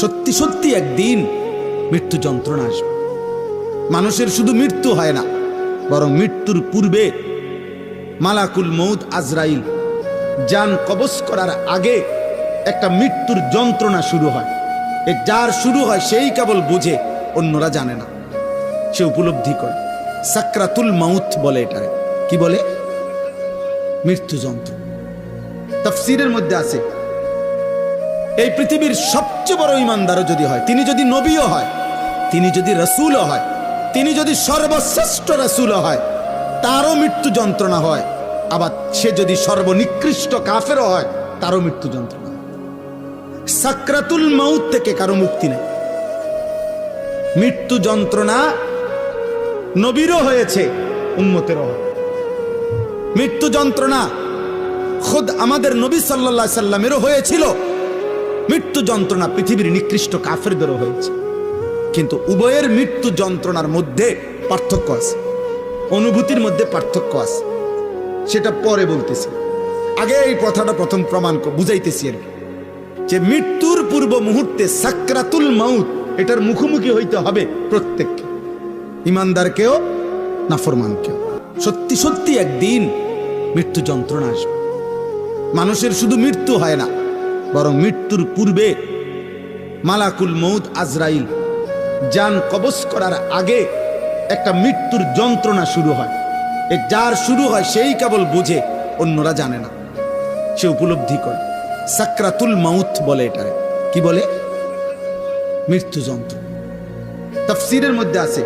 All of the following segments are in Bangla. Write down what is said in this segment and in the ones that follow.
সত্যি সত্যি একদিন মৃত্যু যন্ত্রণা আসবে। মানুষের শুধু মৃত্যু হয় না, বরং মৃত্যুর পূর্বে মালাকুল মৌদ আজরাইল যান কবজ করার আগে একটা মৃত্যুর যন্ত্রণা শুরু হয়। যার শুরু হয় সেই কেবল বুঝে, অন্যরা জানে না। সে উপলব্ধি করে, সাকরাতুল মাউথ বলে এটারে কি বলে? মৃত্যু যন্ত্র তফসিরের মধ্যে আছে এই পৃথিবীর সবচেয়ে বড় ইমানদারও যদি হয়, তিনি যদি নবীও হয়, তিনি যদি রসুলও হয়, তিনি যদি সর্বশ্রেষ্ঠ রসুলও হয়, তারও মৃত্যু যন্ত্রণা হয়, আবার সে যদি সর্বনিকৃষ্ট কাফেরও হয়, তারও মৃত্যু যন্ত্রণা সাকরাতুল মাউত থেকে কারও মুক্তি নেই। মৃত্যু যন্ত্রণা নবীরও হয়েছে, উম্মতেরও মৃত্যু যন্ত্রণা খোদ আমাদের নবী সাল্লা সাল্লামেরও হয়েছিল মৃত্যু যন্ত্রণা পৃথিবীর নিকৃষ্ট কাফেরদেরও হয়েছে। কিন্তু উভয়ের মৃত্যু যন্ত্রণার মধ্যে পার্থক্য আছে। অনুভূতির মধ্যে পার্থক্য আছে। সেটা পরে বলতেছি। আগে এই কথাটা প্রথম প্রমাণ বুঝাইতেছি আর কি। যে মৃত্যুর পূর্ব মুহূর্তে সাকরাতুল মাউত, এটার মুখোমুখি হইতে হবে প্রত্যেককে। ইমানদারকেও নাফরমানকেও সত্যি সত্যি একদিন মৃত্যু যন্ত্রণা আসবে। মানুষের শুধু মৃত্যু হয় না বরং মৃত্যুর পূর্বে মালাকুল মৌদ আজরাইল যান কবজ করার আগে একটা মৃত্যুর যন্ত্রণা শুরু হয়। এ যার শুরু হয় সেই কেবল বুঝে, অন্যরা জানে না। সে উপলব্ধি করে। সাকরাতুল মাউথ বলে এটারে কি বলে? মৃত্যু যন্ত্র তফসিরের মধ্যে আছে,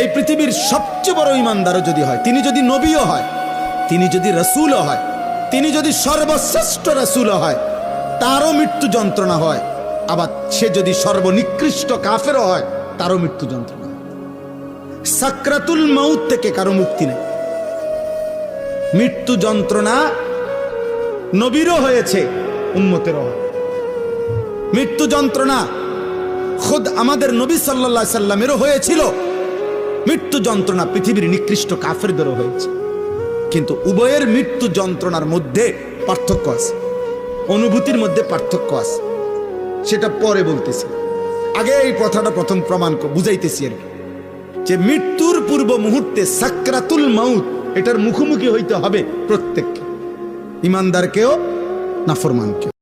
এই পৃথিবীর সবচেয়ে বড় ইমানদারও যদি হয়, তিনি যদি নবীও হয়, তিনি যদি রসুলও হয় তিনি যদি সর্বশ্রেষ্ঠ রসুলও হয়, তারও মৃত্যু যন্ত্রণা হয়। আবার সে যদি সর্বনিকৃষ্ট কাফেরও হয়, তারও মৃত্যু যন্ত্রণা। সাকরাতুল মৌত থেকে কারও মুক্তি নেই। মৃত্যু যন্ত্রণা নবীরও হয়েছে উন্মতেরও হয়। মৃত্যু যন্ত্রণা খোদ আমাদের নবী সাল্লা সাল্লামেরও হয়েছিল। মৃত্যু যন্ত্রণা পৃথিবীর নিকৃষ্ট কাফেরদেরও হয়েছে। কিন্তু উভয়ের মৃত্যু যন্ত্রণার মধ্যে পার্থক্য আছে। অনুভূতির মধ্যে পার্থক্য আছে। সেটা পরে বলতেছি। আগে এই কথাটা প্রথম প্রমাণ বুঝাইতেছি আর যে মৃত্যুর পূর্ব মুহূর্তে সাকরাতুল মাউত, এটার মুখোমুখি হইতে হবে প্রত্যেককে। ইমানদারকেও, নাফরমানকেও।